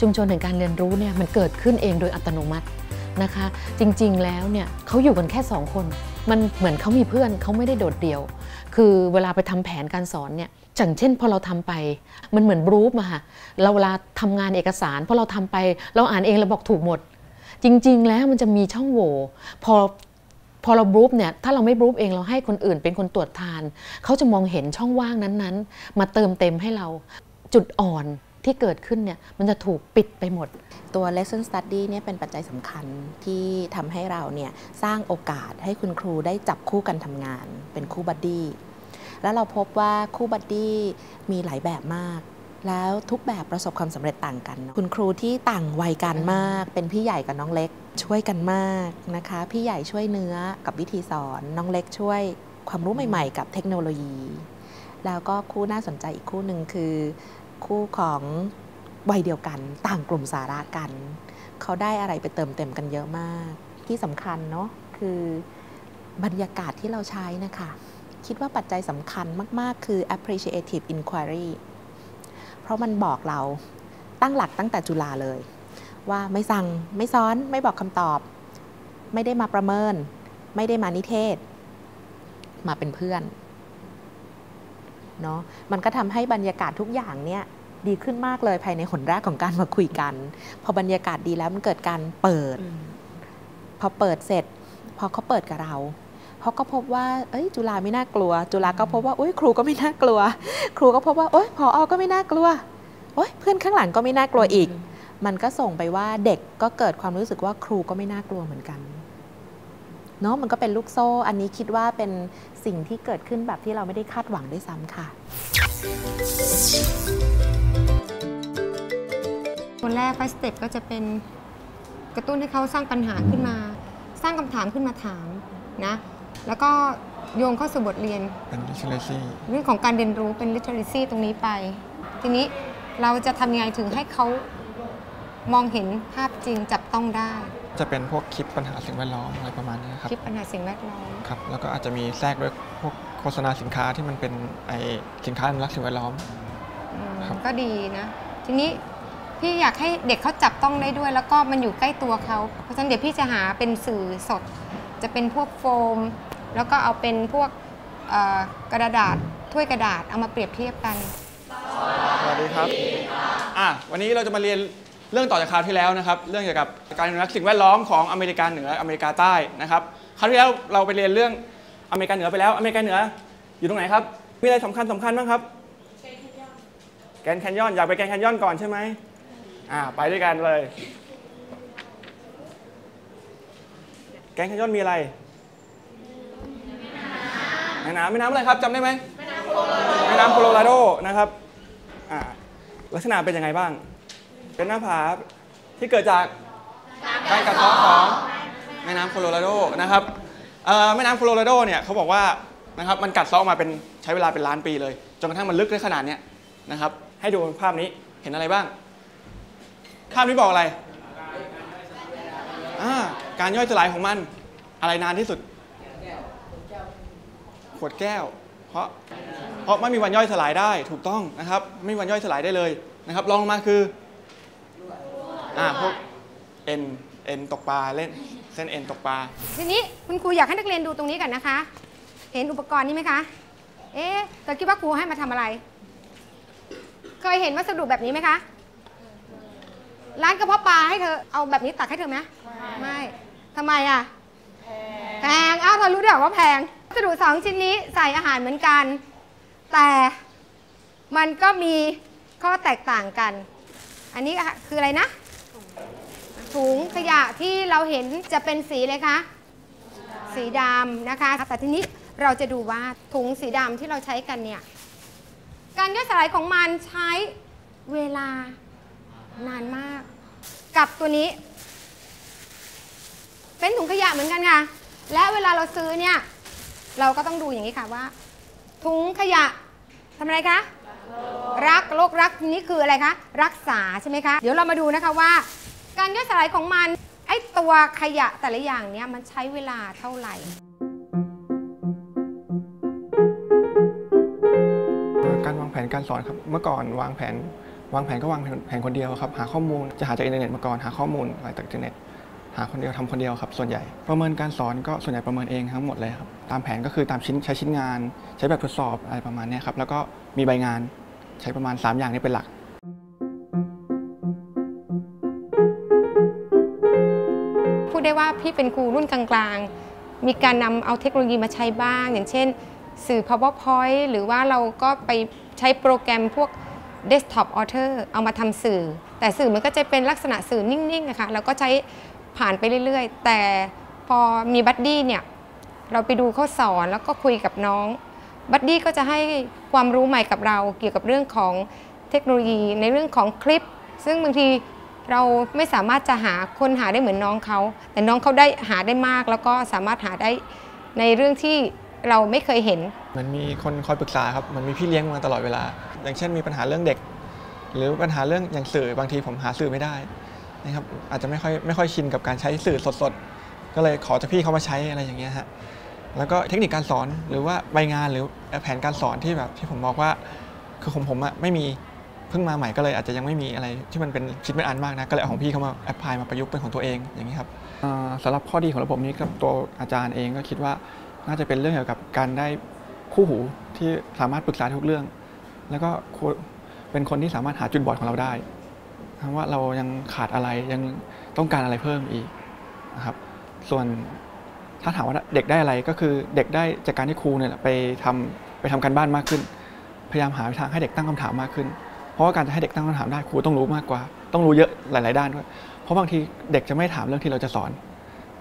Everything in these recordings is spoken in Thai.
ชุมชนแห่งการเรียนรู้เนี่ยมันเกิดขึ้นเองโดยอัตโนมัตินะคะ จริงๆแล้วเนี่ยเขาอยู่กันแค่สองคน มันเหมือนเขามีเพื่อนเขาไม่ได้โดดเดี่ยว คือเวลาไปทำแผนการสอนเนี่ยอย่างเช่นพอเราทำไปมันเหมือนบรูฟอะค่ะเราเวลาทำงานเอกสารพอเราทำไปเราอ่านเองเราบอกถูกหมด จริง ๆ แล้วมันจะมีช่องโหว่พอพอเราบรูฟเนี่ยถ้าเราไม่บรูฟเองเราให้คนอื่นเป็นคนตรวจทาน เขาจะมองเห็นช่องว่างนั้นๆ มาเติมเต็มให้เราจุดอ่อน ที่เกิดขึ้นเนี่ยมันจะถูกปิดไปหมด ตัว lesson study เนี่ยเป็นปัจจัยสำคัญที่ทำให้เราเนี่ยสร้างโอกาสให้คุณครูได้จับคู่กันทำงาน เป็นคู่บัดดี้แล้วเราพบว่าคู่บัดดี้มีหลายแบบมาก แล้วทุกแบบประสบความสำเร็จต่างกัน คุณครูที่ต่างวัยกันมาก เป็นพี่ใหญ่กับน้องเล็กช่วยกันมากนะคะ พี่ใหญ่ช่วยเนื้อกับวิธีสอน น้องเล็กช่วยความรู้ใหม่ ๆ กับเทคโนโลยี แล้วก็คู่น่าสนใจอีกคู่หนึ่งคือ คู่ของวัยเดียวกันต่างกลุ่มสาระกัน เขาได้อะไรไปเติมเต็มกันเยอะมาก ที่สำคัญเนาะคือบรรยากาศที่เราใช้นะคะ คิดว่าปัจจัยสำคัญมาก ๆ คือ appreciative inquiry เพราะมันบอกเราตั้งหลักตั้งแต่จุฬาเลย ว่าไม่สั่งไม่ซ้อนไม่บอกคำตอบ ไม่ได้มาประเมิน ไม่ได้มานิเทศ มาเป็นเพื่อน เนาะมันก็ทำให้บรรยากาศทุกอย่างเนี่ยดีขึ้นมากเลยภายในหนแรกของการมาคุยกัน พอบรรยากาศดีแล้วมันเกิดการเปิด พอเปิดเสร็จ พอเขาเปิดกับเราเขาก็พบว่าเอ้ยจุฬาไม่น่ากลัว จุฬาก็พบว่าโอ้ยครูก็ไม่น่ากลัว ครูก็พบว่าโอ้ยพออก็ไม่น่ากลัวโอ้ยเพื่อนข้างหลังก็ไม่น่ากลัวอีก มันก็ส่งไปว่าเด็กก็เกิดความรู้สึกว่าครูก็ไม่น่ากลัวเหมือนกัน เนาะมันก็เป็นลูกโซ่ อันนี้คิดว่าเป็นสิ่งที่เกิดขึ้นแบบที่เราไม่ได้คาดหวังด้วยซ้ำค่ะคนแรก first step ก็จะเป็นกระตุ้นให้เขาสร้างปัญหาขึ้นมา สร้างคำถามขึ้นมาถามนะแล้วก็โยงเข้าสู่บทเรียนเป็น literacy เรื่องของการเรียนรู้เป็น literacy ตรงนี้ไป ทีนี้เราจะทำยังไงถึงให้เขามองเห็นภาพจริงจับต้องได้ จะเป็นพวกคลิปปัญหาสิ่งแวดล้อมอะไรประมาณนี้ครับคิดปัญหาสิ่งแวดล้อมครับแล้วก็อาจจะมีแทรกด้วยพวกโฆษณาสินค้าที่มันเป็นไอสินค้าอนุรักษ์สิ่งแวดล้อมอืมครับก็ดีนะ ทีนี้พี่อยากให้เด็กเขาจับต้องได้ด้วย แล้วก็มันอยู่ใกล้ตัวเขาเพราะฉะนั้นเดี๋ยวพี่จะหาเป็นสื่อสด จะเป็นพวกโฟม แล้วก็เอาเป็นพวกเอ่อกระดาษถ้วยกระดาษเอามาเปรียบเทียบกัน สวัสดีครับอะวันนี้เราจะมาเรียน เรื่องต่อจากคราวที่แล้วนะครับเรื่องเกี่ยวกับการอนุรักษ์สิ่งแวดล้อมของอเมริกาเหนืออเมริกาใต้นะครับคราวที่แล้วเราไปเรียนเรื่องอเมริกาเหนือไปแล้วอเมริกาเหนืออยู่ตรงไหนครับมีอะไรสำคัญสำคัญบ้างครับแกนแคนยอนอยากไปแกนแคนยอนก่อนใช่ไหมอ่าไปด้วยกันเลย แกนแคนยอนมีอะไรแม่น้ำแม่น้ำอะไรครับจำได้ไหมแม่น้ำโคโลราโดนะครับอ่าลักษณะเป็นยังไงบ้าง เป็นหน้าผาที่เกิดจากการกัดเซาะของแม่น้ำโคโลราโดนะครับเอ่อแม่น้ำโคโลราโดเนี่ยเขาบอกว่านะครับมันกัดเซาะมาเป็นใช้เวลาเป็นล้านปีเลยจนกระทั่งมันลึกได้ขนาดนี้นะครับ ให้ดูภาพนี้เห็นอะไรบ้าง ภาพนี้บอกอะไรอ่าการย่อยสลายของมันอะไรนานที่สุด ขวดแก้ว เพราะเพราะไม่มีวันย่อยสลายได้ถูกต้องนะครับ ไม่มีวันย่อยสลายได้เลยนะครับลองลงมาคือ อ่าพวกเอ็นเอ็นตกปลาเล่นเส้นเอ็นตกปลา ทีนี้คุณครูอยากให้นักเรียนดูตรงนี้กันนะคะ เห็นอุปกรณ์นี้ไหมคะ เอ๊ะเธอคิดว่าครูให้มาทำอะไร เคยเห็นวัสดุแบบนี้ไหมคะ ร้านกระเพาะปลาให้เธอเอาแบบนี้ตักให้เธอไหมไม่ทำไมอะ แพง อ้าวเธอรู้ด้วยว่าแพงวัสดุสองชิ้นนี้ใส่อาหารเหมือนกัน แต่มันก็มีข้อแตกต่างกัน อันนี้คืออะไรนะ ถุงขยะที่เราเห็นจะเป็นสีเลยคะ สีดำนะคะ แต่ทีนี้เราจะดูว่าถุงสีดำที่เราใช้กันเนี่ย การย่อยสลายของมันใช้เวลานานมาก กับตัวนี้ เป็นถุงขยะเหมือนกันค่ะ และเวลาเราซื้อเนี่ย เราก็ต้องดูอย่างนี้ค่ะว่า ถุงขยะทำอะไรคะรักโรครักนี่คืออะไรคะ รักษาใช่ไหมคะ เดี๋ยวเรามาดูนะคะว่า การย่อยสลายของมัน ไอตัวขยะแต่ละอย่างเนี่ยมันใช้เวลาเท่าไหร่การวางแผนการสอนครับเมื่อก่อนวางแผนวางแผนก็วางแผนคนเดียวครับหาข้อมูลจะหาจากอินเทอร์เน็ตมาก่อนหาข้อมูลอะไรจากอินเทอร์เน็ตหาคนเดียวทำคนเดียวครับส่วนใหญ่ ประเมินการสอนก็ส่วนใหญ่ประเมินเองทั้งหมดเลยครับตามแผนก็คือตามชิ้นใช้ชิ้นงาน ใช้แบบทดสอบอะไรประมาณนี้ครับแล้วก็มีใบงานใช้ประมาณ 3 อย่างนี้เป็นหลัก ได้ว่าพี่เป็นครูรุ่นกลางๆ มีการนำเอาเทคโนโลยีมาใช้บ้าง อย่างเช่น สื่อ powerpoint หรือว่าเราก็ไปใช้โปรแกรมพวก desktop author เอามาทำสื่อ แต่สื่อมันก็จะเป็นลักษณะสื่อนิ่งๆนะคะเราก็ใช้ผ่านไปเรื่อยๆ แต่พอมีบัดดี้เนี่ยเราไปดูเขาสอนแล้วก็คุยกับน้อง บัดดี้ก็จะให้ความรู้ใหม่กับเราเกี่ยวกับเรื่องของเทคโนโลยีในเรื่องของคลิป ซึ่งบางที เราไม่สามารถจะหาคนหาได้เหมือนน้องเขา แต่น้องเขาได้หาได้มาก แล้วก็สามารถหาได้ในเรื่องที่เราไม่เคยเห็น มันมีคนคอยปรึกษาครับ มันมีพี่เลี้ยงมาตลอดเวลา อย่างเช่นมีปัญหาเรื่องเด็ก หรือปัญหาเรื่องอย่างสื่อบางทีผมหาสื่อไม่ได้นะครับ อาจจะไม่ค่อยไม่ค่อยชินกับการใช้สื่อสดๆ ก็เลยขอจากพี่เขามาใช้อะไรอย่างเงี้ยฮะ แล้วก็เทคนิคการสอนหรือว่าใบงานหรือแผนการสอนที่แบบที่ผมบอกว่า คือของผมอะไม่มี เพิ่งมาใหม่ก็เลยอาจจะยังไม่มีอะไรที่มันเป็นชิ้นเป็นอันมากนะก็เลยเอาของพี่เขามาแอพพลายมาประยุกต์เป็นของตัวเองอย่างนี้ครับอ่าสำหรับข้อดีของระบบนี้กับตัวอาจารย์เองก็คิดว่าน่าจะเป็นเรื่องเกี่ยวกับการได้คู่หูที่สามารถปรึกษาทุกเรื่อง แล้วก็เป็นคนที่สามารถหาจุดบอดของเราได้ทั้งว่าเรายังขาดอะไรยังต้องการอะไรเพิ่มอีกนะครับ ส่วนถ้าถามว่าเด็กได้อะไรก็คือเด็กได้จากการที่ครูเนี่ยไปทำไปทำการบ้านมากขึ้น พยายามหาทางให้เด็กตั้งคำถามมากขึ้น เพราะว่าการจะให้เด็กตั้งคำถามได้ครูต้องรู้มากกว่า ต้องรู้เยอะหลาย ๆ ด้านด้วยเพราะบางทีเด็กจะไม่ถามเรื่องที่เราจะสอน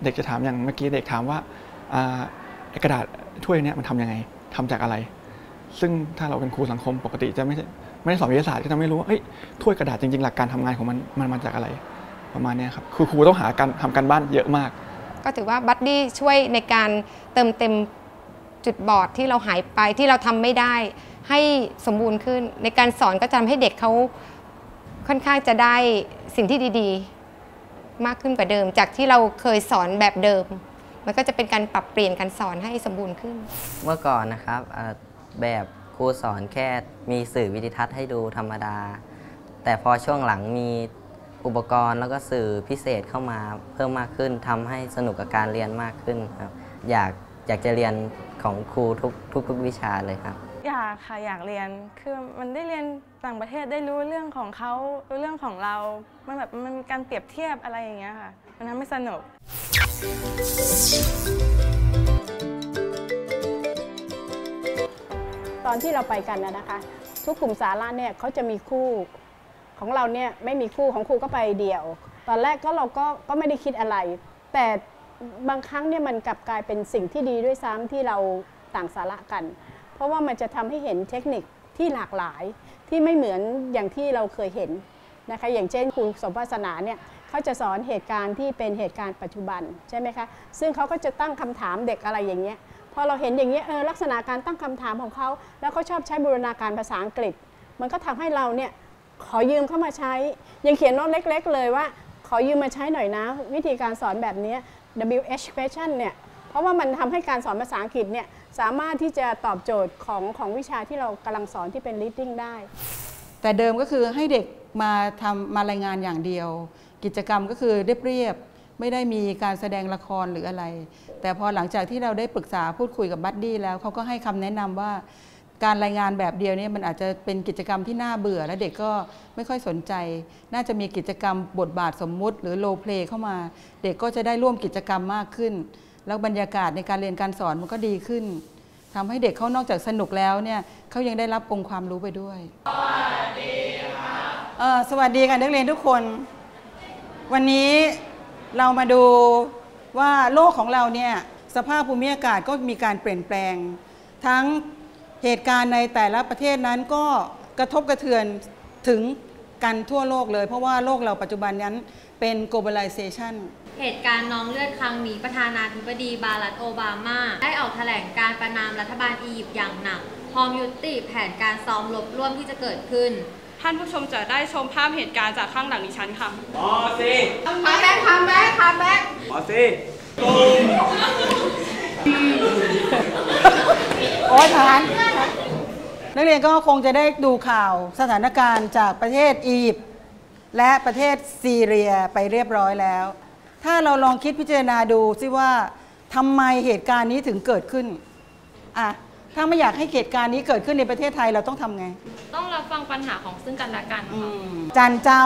เด็กจะถามอย่างเมื่อกี้เด็กถามว่ากระดาษถ้วยนี้มันทำยังไงทำจากอะไร ซึ่งถ้าเราเป็นครูสังคมปกติจะไม่ไม่ได้สอนวิทยาศาสตร์ก็จะไม่รู้ว่าเอ้ถ้วยกระดาษจริง ๆ หลักการทำงานของมันมันมาจากอะไร ประมาณนี้ครับคือครูต้องหาการทำการบ้านเยอะมาก ก็ถือว่าบัดดี้ช่วยในการเติมเต็มจุดบอดที่เราหายไปที่เราทำไม่ได้ ให้สมบูรณ์ขึ้น ในการสอนก็จะทำให้เด็กเขาค่อนข้างจะได้สิ่งที่ดีๆ มากขึ้นกว่าเดิม จากที่เราเคยสอนแบบเดิม มันก็จะเป็นการปรับเปลี่ยนการสอนให้สมบูรณ์ขึ้น เมื่อก่อนนะครับแบบครูสอนแค่มีสื่อวิดิทัศน์ให้ดูธรรมดา แต่พอช่วงหลังมีอุปกรณ์แล้วก็สื่อพิเศษเข้ามาเพิ่มมากขึ้นทำให้สนุกกับการเรียนมากขึ้นครับ อยากอยากจะเรียนของครูทุกทุกทุกวิชาเลยครับ อยากค่ะอยากเรียนคือมันได้เรียนต่างประเทศได้รู้เรื่องของเขารู้เรื่องของเรา มันแบบมันมีการเปรียบเทียบอะไรอย่างเงี้ยค่ะ มันทำให้สนุก ตอนที่เราไปกันนะนะคะ ทุกกลุ่มสาระเนี่ยเขาจะมีคู่ของเราเนี่ยไม่มีคู่ของครูก็ไปเดี่ยว ตอนแรกก็เราก็ก็ไม่ได้คิดอะไร แต่บางครั้งเนี่ยมันกลับกลายเป็นสิ่งที่ดีด้วยซ้ำที่เราต่างสาระกัน เพราะว่ามันจะทำให้เห็นเทคนิคที่หลากหลายที่ไม่เหมือนอย่างที่เราเคยเห็นนะคะอย่างเช่นครูสมภาสนาเนี่ยเขาจะสอนเหตุการณ์ที่เป็นเหตุการณ์ปัจจุบันใช่ไหมคะซึ่งเขาก็จะตั้งคำถามเด็กอะไรอย่างเงี้ยพอเราเห็นอย่างนี้ยเออลักษณะการตั้งคำถามของเขาแล้วเขาชอบใช้บูรณาการภาษาอังกฤษ มันก็ทำให้เราเนี่ยขอยืมเข้ามาใช้ ยังเขียนโน้ตเล็ก ๆ เลยว่า ขอยืมมาใช้หน่อยนะ วิธีการสอนแบบนี้ WH question เนี่ยเพราะว่ามันทำให้การสอนภาษาอังกฤษเนี่ย สามารถที่จะตอบโจทย์ของของวิชาที่เรากำลังสอนที่เป็น reading ได้ แต่เดิมก็คือให้เด็กมาทำมารายงานอย่างเดียว กิจกรรมก็คือเรียบๆไม่ได้มีการแสดงละครหรืออะไร แต่พอหลังจากที่เราได้ปรึกษาพูดคุยกับบัดดี้แล้วเขาก็ให้คำแนะนำว่าการรายงานแบบเดียวเนี่ยมันอาจจะเป็นกิจกรรมที่น่าเบื่อ และเด็กก็ไม่ค่อยสนใจ น่าจะมีกิจกรรมบทบาทสมมุติ หรือโลเพลเข้ามา เด็กก็จะได้ร่วมกิจกรรมมากขึ้น แล้วบรรยากาศในการเรียนการสอนมันก็ดีขึ้นทำให้เด็กเขานอกจากสนุกแล้วเนี่ยเขายังได้รับองค์ความรู้ไปด้วยเอ่อสวัสดีค่ะนักเรียนทุกคน วันนี้เรามาดูว่าโลกของเราเนี่ยสภาพภูมิอากาศก็มีการเปลี่ยนแปลง ทั้งเหตุการณ์ในแต่ละประเทศนั้นก็กระทบกระเทือนถึงกันทั่วโลกเลย เพราะว่าโลกเราปัจจุบันนั้นเป็น globalization เหตุการณ์น้องเลือดครั้งนี้ประธานาธิบดีบารักโอบามา ได้ออกแถลงการประนามรัฐบาลอียิปต์อย่างหนัก พร้อมยุติแผนการซ้อมรบร่วมที่จะเกิดขึ้น ท่านผู้ชมจะได้ชมภาพเหตุการณ์จากข้างหลังดิฉันค่ะมอซีทำแบ็คทำแบ็คทำแบ็คมอซีโอ้ยทหารนักเรียนก็คงจะได้ดูข่าวสถานการณ์จากประเทศอียิปต์และประเทศซีเรียไปเรียบร้อยแล้ว ถ้าเราลองคิดพิจารณาดูซิว่าทำไมเหตุการณ์นี้ถึงเกิดขึ้นอะถ้าไม่อยากให้เหตุการณ์นี้เกิดขึ้นในประเทศไทยเราต้องทำไง ต้องรับฟังปัญหาของซึ่งกันและกันค่ะจันเจ้า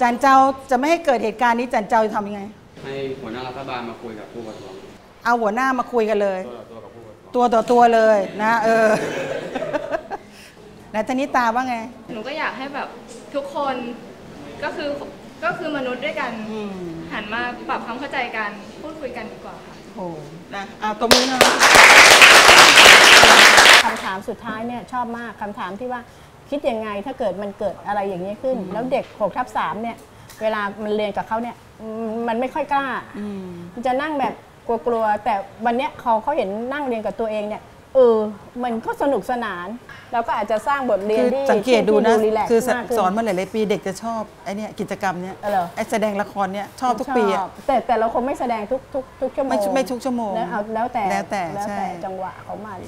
จันเจ้าจะไม่ให้เกิดเหตุการณ์นี้จันเจ้าจะทำยังไง ให้หัวหน้ารัฐบาลมาคุยกับผู้ประท้วงเอาหัวหน้ามาคุยกันเลย ตัวกับผู้ประท้วงตัวต่อตัวเลยนะเออไหนธนิตาว่าไง หนูก็อยากให้แบบทุกคนก็คือ ก็คือมนุษย์ด้วยกันหันมาปรับความเข้าใจกันพูดคุยกันดีกว่าค่ะโอ้นะเอาตรงนี้นะคำถามสุดท้ายเนี่ยชอบมากคำถามที่ว่าคิดยังไงถ้าเกิดมันเกิดอะไรอย่างนี้ขึ้น แล้วเด็ก6ทับ3เนี่ย เวลามันเรียนกับเขาเนี่ยอืมมันไม่ค่อยกล้ามันจะนั่งแบบกลัวๆแต่วันเนี้ยเขาเขาเห็นนั่งเรียนกับตัวเองเนี่ย เออ มันก็สนุกสนาน แล้วก็อาจจะสร้างบทเรียนคือที่สังเกตดูนะที่รีแลกซ์คือมากขึ้นสอนมาหลายๆปีเด็กจะชอบไอ้เนี่ยกิจกรรมเนี้ยเหรอไอ้แสดงละครเนี่ยชอบทุกปีอะชอบแต่แต่เราคงไม่แสดงทุกทุกทุกชั่วโมงไม่ไม่ทุกชั่วโมงแล้วเอาแล้วแต่แล้วแต่แล้วใช่แต่จังหวะของมัน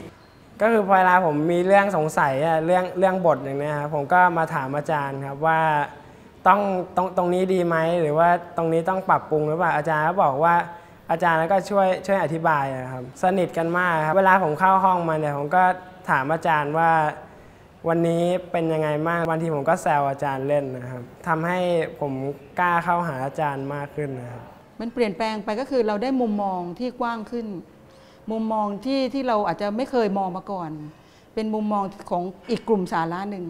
ก็คือเวลาผมมีเรื่องสงสัยอะเรื่องเรื่องบทอย่างเนี้ยครับผมก็มาถามอาจารย์ครับว่าต้องตรงตรงนี้ดีไหมหรือว่าตรงนี้ต้องปรับปรุงหรือเปล่าอาจารย์ก็บอกว่า อาจารย์ก็ช่วยช่วยอธิบายอะครับสนิทกันมากครับเวลาผมเข้าห้องมาเนี่ยผมก็ถามอาจารย์ว่าวันนี้เป็นยังไงบ้างบางทีผมก็แซวอาจารย์เล่นนะครับทำให้ผมกล้าเข้าหาอาจารย์มากขึ้นนะครับมันเปลี่ยนแปลงไปก็คือเราได้มุมมองที่กว้างขึ้น มุมมองที่ที่เราอาจจะไม่เคยมองมาก่อน เป็นมุมมองของอีกกลุ่มสาระหนึ่ง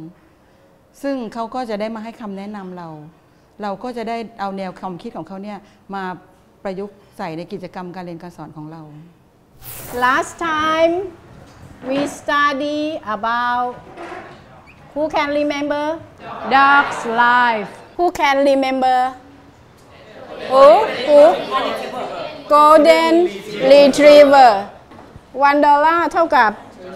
ซึ่งเขาก็จะได้มาให้คำแนะนำเรา เราก็จะได้เอาแนวความคิดของเขาเนี่ยมา ประยุกต์ใส่ในกิจกรรมการเรียนการสอนของเรา Last time we study about who can remember dog's life. Who can remember? Who? Who? Golden Retriever. 1ดอลลาร์เท่ากับ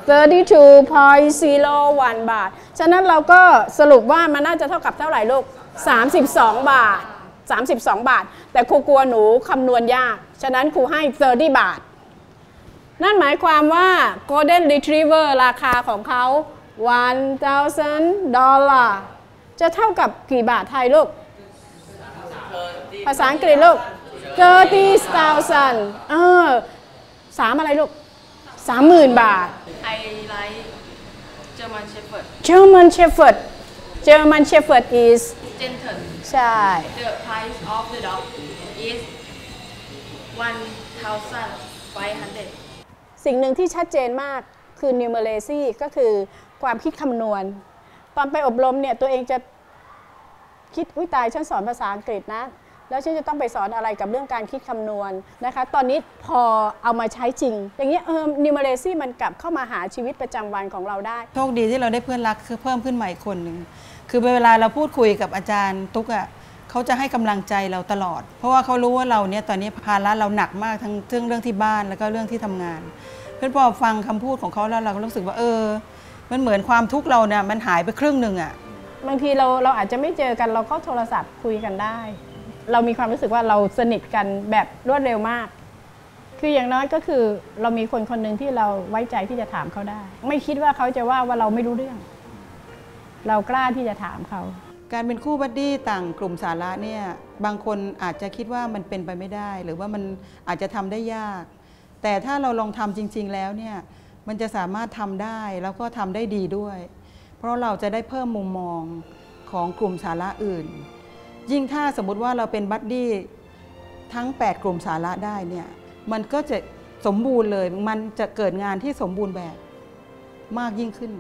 32.01 บาท ฉะนั้นเราก็สรุปว่ามันน่าจะเท่ากับเท่าไหร่ลูก 32 บาท 32 บาท แต่ครูกลัวหนูคำนวณยาก ฉะนั้นครูให้ 30 บาท นั่นหมายความว่า Golden Retriever ราคาของเขา 1,000ดอลลาร์จะเท่ากับกี่บาทไทยลูก ภาษาอังกฤษลูก30,000เออสามอะไรลูก30,000บาท I like German Shepherd German Shepherd German Shepherd is gentle ใช่ the price of the dog is 1,500สิ่งหนึ่งที่ชัดเจนมากคือ numeracy ก็คือความคิดคำนวณ ตอนไปอบรมเนี่ยตัวเองจะคิดอุ้ยตายฉันสอนภาษาอังกฤษนะ แล้วฉันจะต้องไปสอนอะไรกับเรื่องการคิดคำนวณนะคะ ตอนนี้พอเอามาใช้จริง อย่างเงี้ยเออ numeracy มันกลับเข้ามาหาชีวิตประจำวันของเราได้ โชคดีที่เราได้เพื่อนรักคือเพิ่มขึ้นใหม่คนหนึ่ง คือเวลาเราพูดคุยกับอาจารย์ตุ๊กอะ่ะเขาจะให้กำลังใจเราตลอด เพราะว่าเขารู้ว่าเราเนี่ยตอนนี้ภาระเราหนักมากทั้งเรื่องเรื่องที่บ้านแล้วก็เรื่องที่ทำงาน เพื่อนพอฟังคำพูดของเขาแล้วเราก็รู้สึกว่าเออ มันเหมือนความทุกข์เราเนี่ยมันหายไปครึ่งหนึ่งอะ่ะบางทีเราเราอาจจะไม่เจอกันเราก็โทรศัพท์คุยกันได้ เรามีความรู้สึกว่าเราสนิทกันแบบรวดเร็วมาก คืออย่างน้อยก็คือเรามีคนคนหนึ่งที่เราไว้ใจที่จะถามเขาได้ ไม่คิดว่าเขาจะว่าว่าเราไม่รู้เรื่อง เรากล้าที่จะถามเขา การเป็นคู่บัดดี้ต่างกลุ่มสาระเนี่ยบางคนอาจจะคิดว่ามันเป็นไปไม่ได้ หรือว่ามันอาจจะทำได้ยาก แต่ถ้าเราลองทำจริง ๆ แล้วเนี่ยมันจะสามารถทำได้แล้วก็ทำได้ดีด้วย เพราะเราจะได้เพิ่มมุมมองของกลุ่มสาระอื่น ยิ่งถ้าสมมุติว่าเราเป็นบัดดี้ทั้ง 8 กลุ่มสาระได้เนี่ยมันก็จะสมบูรณ์เลย มันจะเกิดงานที่สมบูรณ์แบบมากยิ่งขึ้น